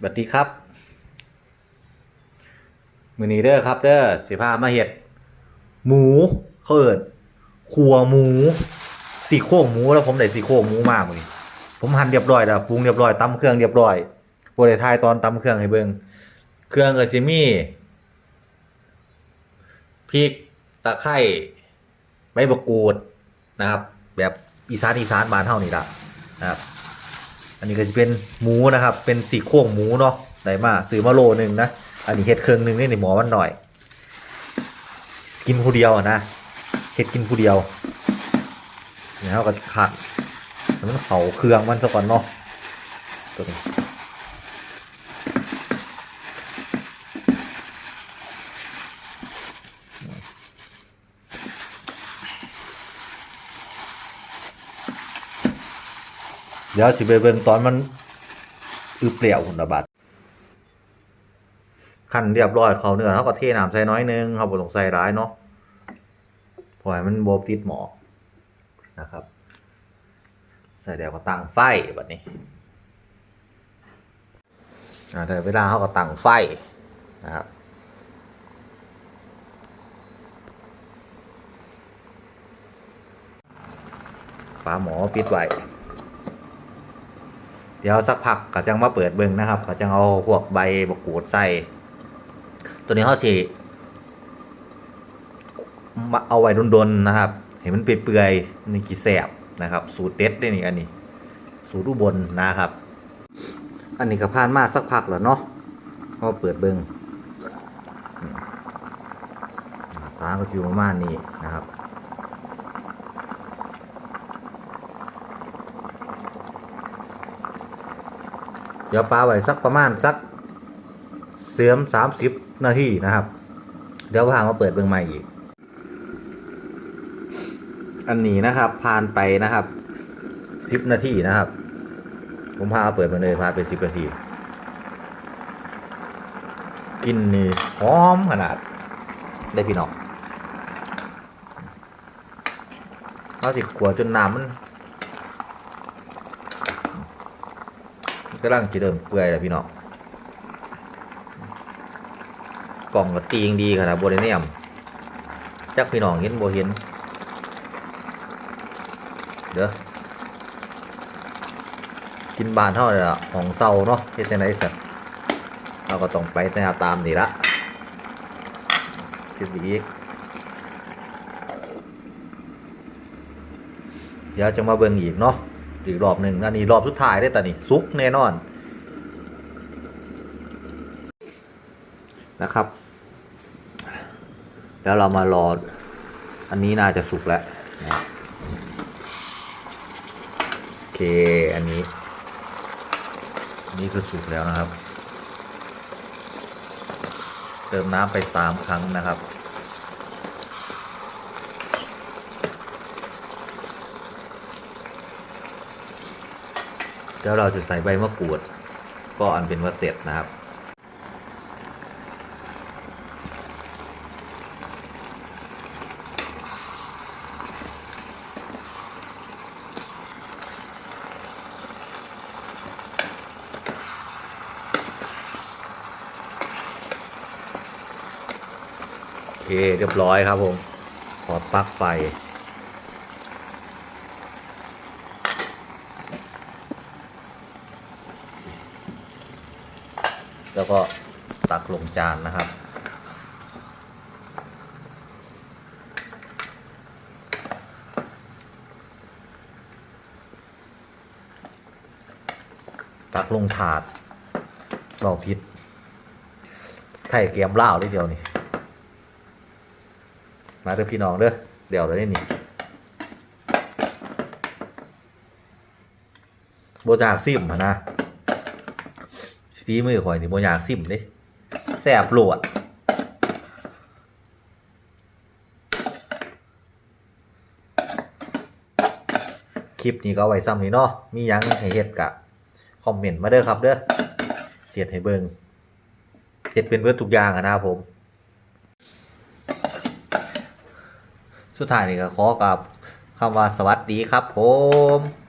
สวัสดีครับ มือนีเด้อครับเด้อสิพามาเห็ด หมูเขาเอิดขัวหมูสี่โครงหมูแล้วผมได้สี่โครงหมูมากเลยผมหั่นเรียบร้อยแล้วปรุงเรียบร้อยตำเครื่องเรียบร้อยโปรได้ทายตอนตำเครื่องให้เบิ่งเครื่องก็สิมี่พริกตะไคร้ใบมะกรูดนะครับ แบบอีสานอีสานบ้านเฮานี่ละนะครับ อันนี้ก็จะเป็นหมูนะครับ เป็นสี่โค้งหมูเนาะได้มาซื้อมาโลหนึ่งนะ อันนี้เห็ดเครื่องหนึ่งนี่ในหมอมันหน่อย กินผู้เดียวนะเห็ดกินผู้เดียวเนี่ยเราก็จะขัดมันเผาเครื่องมันซะก่อนเนาะตัวนี้ เดี๋ยวสิไปเบิ่งตอนมันอือเปลี่ยวหุ่นระบาดขั้นเรียบร้อยเขาเนื้อเขาก็เทน้ำใส่น้อยนึงเขาบ่ต้องใส่ร้ายเนาะปล่อยมันโบติดหมอนะครับ ใส่เดี๋ยวก็ตั้งไฟแบบนี้อ่าแต่เวลาเขาก็ตั้งไฟนะครับฝาหมอปิดไว้ เดี๋ยวสักพักก็จังมาเปิดเบิ่งนะครับก็จังเอาพวกใบมะกรูดใส่ ตัวนี้เขาสิมาเอาไว้ดนๆนะครับ เห็นมันเปื่อยๆนี่กี่แสบนะครับ สูตรเด็ดได้นี่อันนี้ สูตรอุบลนะครับ อันนี้ก็ผ่านมาสักพักแล้วเนาะก็เปิดเบิงอืมหน้าตาก็อยู่ประมาณนี้นะครับ เดี๋ยวปลาไว้สักประมาณสักเสียมสามสิบนาทีนะครับ เดี๋ยวพามาเปิดเบื้องใหม่อีก อันนี้นะครับผ่านไปนะครับสิบนาทีนะครับ ผมพามาเปิดมาเลยพาไปสิบนาทีกินนี่หอมขนาดได้พี่น้องเราสิขวดจนน้ำมัน กำลังจะเริ่มเปื่อยแล้วพี่น้องกล่องก็ตีงดีขนาดโบเดเนียมจักพี่น้องเห็นโบเห็น เด้อกินบานเท่าไหร่ละของเศร้าเนาะเฮ็ดจังไดสัตว์เราก็ต้องไปแนวตามนี่ละคิดอีกเดี๋ยวจะมาเบิ่งอีกเนาะ อีกรอบหนึ่งอันนี้รอบสุดท้ายได้แต่นี่ซุกแน่นอนนะครับ แล้วเรามารอ อันนี้น่าจะสุกแล้วนะโอเค อันนี้นนี้คือสุกแล้วนะครับ เติมน้ำไปสามครั้งนะครับ เดี๋ยวเราจะใส่ใบมะกรูด ก็อันเป็นว่าเสร็จนะครับ โอเคเรียบร้อยครับผม ขอปลั๊กไฟ แล้วก็ตักลงจานนะครับ ตักลงถาดเราพิษไข่เกียมเหล้าได้เดียวนี่ มาเด้อพี่น้องเด้อเดี๋ยวเราได้นี่โบจากซิมนะ ฝีมือข่อยนี่โบอยากซิมเด้แสบโหลดคลิปนี้ก็เอาไว้ซ้ำนี้เนาะมียังให้เฮ็ดกะคอมเมนต์มาเด้อครับเด้อเสียดให้เบิงเฮ็ดเป็นเบิดทุกอย่างอะนะครับผม สุดท้ายนี่ก็ขอกับคำว่าสวัสดีครับผม